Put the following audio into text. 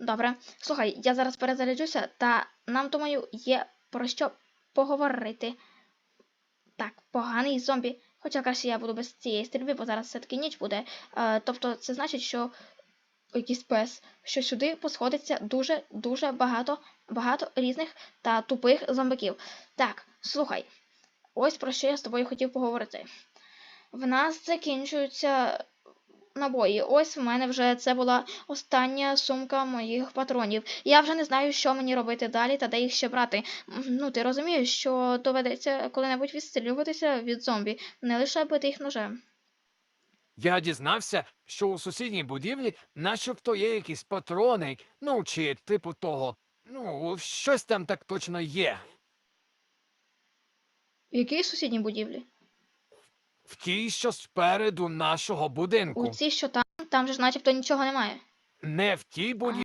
Добре. Слухай, я зараз перезаряджуся, та нам, думаю, є про що поговорити. Так, поганий зомбі. Хоча краще я буду без цієї стрільби, бо зараз все-таки ніч буде. Е, тобто, це значить, що якийсь пес, що сюди посходиться дуже дуже багато, багато різних та тупих зомбаків. Так, слухай, ось про що я з тобою хотів поговорити. В нас закінчуються набої. Ось в мене вже це була остання сумка моїх патронів. Я вже не знаю, що мені робити далі та де їх ще брати. Ну, ти розумієш, що доведеться коли-небудь відстрілюватися від зомбі, не лише бити їх ножем. Я дізнався, що у сусідній будівлі начебто є якісь патрони, ну чи типу того. Ну, щось там так точно є. В якій сусідній будівлі? В тій, що спереду нашого будинку. У цій, що там, там же ж начебто нічого немає. Не в тій будівлі.